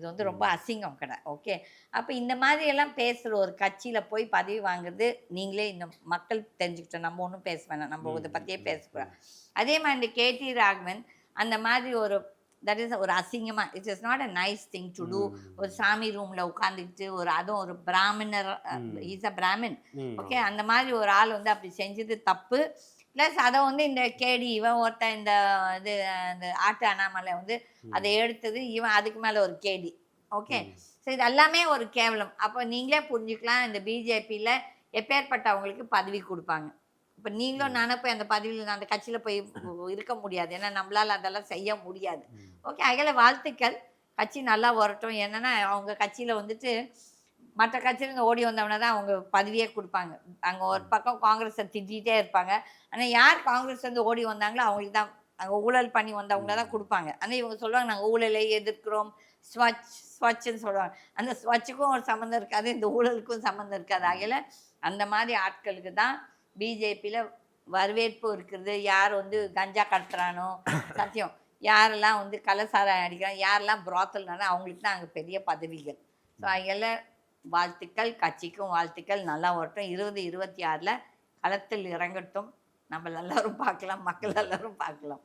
இது வந்து ரொம்ப அசிங்கம் கடை. ஓகே? அப்போ இந்த மாதிரி எல்லாம் பேசுகிற ஒரு கட்சியில் போய் பதவி வாங்குறது நீங்களே இந்த மக்கள் தெரிஞ்சுக்கிட்டோம் நம்ம ஒன்றும் பேச வேணாம். நம்ம இதை பற்றியே பேசக்கூடாது அதே மாதிரி இந்த கேடி ராகவன் அந்த மாதிரி ஒரு தட் இஸ் ஒரு அசிங்கமாக it's is not a nice thing to do ஒரு சாமி ரூமில் உட்காந்துக்கிட்டு ஒரு அதுவும் ஒரு பிராமணர் இஸ் அ பிராமின் ஓகே? அந்த மாதிரி ஒரு ஆள் வந்து அப்படி செஞ்சது தப்பு. ப்ளஸ் அதை வந்து இந்த கேடி இவன் ஒருத்தன் இந்த இது இந்த ஆட்டு அண்ணாமலை வந்து அதை எடுத்தது இவன் அதுக்கு மேலே ஒரு கேடி. ஓகே ஸோ இது எல்லாமே ஒரு கேவலம். அப்போ நீங்களே புரிஞ்சுக்கலாம் இந்த பிஜேபியில் எப்பேற்பட்டவங்களுக்கு பதவி கொடுப்பாங்க. இப்போ நீங்களும் நானும் போய் அந்த பதவியில் அந்த கட்சியில் போய் இருக்க முடியாது. ஏன்னா நம்மளால் அதெல்லாம் செய்ய முடியாது. ஓகே அதில் வாழ்த்துக்கள். கட்சி நல்லா வரட்டும். என்னன்னா அவங்க கட்சியில் வந்துட்டு மற்ற கட்சியிலேருந்து ஓடி வந்தவன தான் அவங்க பதவியே கொடுப்பாங்க. அங்கே ஒரு பக்கம் காங்கிரஸை திட்டிகிட்டே இருப்பாங்க. ஆனால் யார் காங்கிரஸ் வந்து ஓடி வந்தாங்களோ அவங்களுக்கு தான் அங்கே ஊழல் பண்ணி வந்தவங்கள தான் கொடுப்பாங்க. ஆனால் இவங்க சொல்லுவாங்க நாங்கள் ஊழலை எதிர்க்கிறோம். ஸ்வச் ஸ்வச்சுன்னு சொல்லுவாங்க. அந்த ஸ்வச்சுக்கும் ஒரு சம்மந்தம் இருக்காது இந்த ஊழலுக்கும் சம்மந்தம் இருக்காது. ஆகையில் அந்த மாதிரி ஆட்களுக்கு தான் பிஜேபியில் வரவேற்பு இருக்கிறது யார் வந்து கஞ்சா கடத்துறானோ சத்தியம். யாரெல்லாம் வந்து கலசாரம் அடிக்கிறான் யாரெல்லாம் புரோத்தல்னால அவங்களுக்கு தான் அங்கே பெரிய பதவிகள். ஸோ அதில் வாழ்த்துக்கள் கட்சிக்கும் வாழ்த்துக்கள். நல்லா வரட்டும். இருபது இருபத்தி ஆறில் களத்தில் இறங்கட்டும். நம்ம எல்லாரும் பார்க்கலாம். மக்கள் எல்லாரும் பார்க்கலாம்.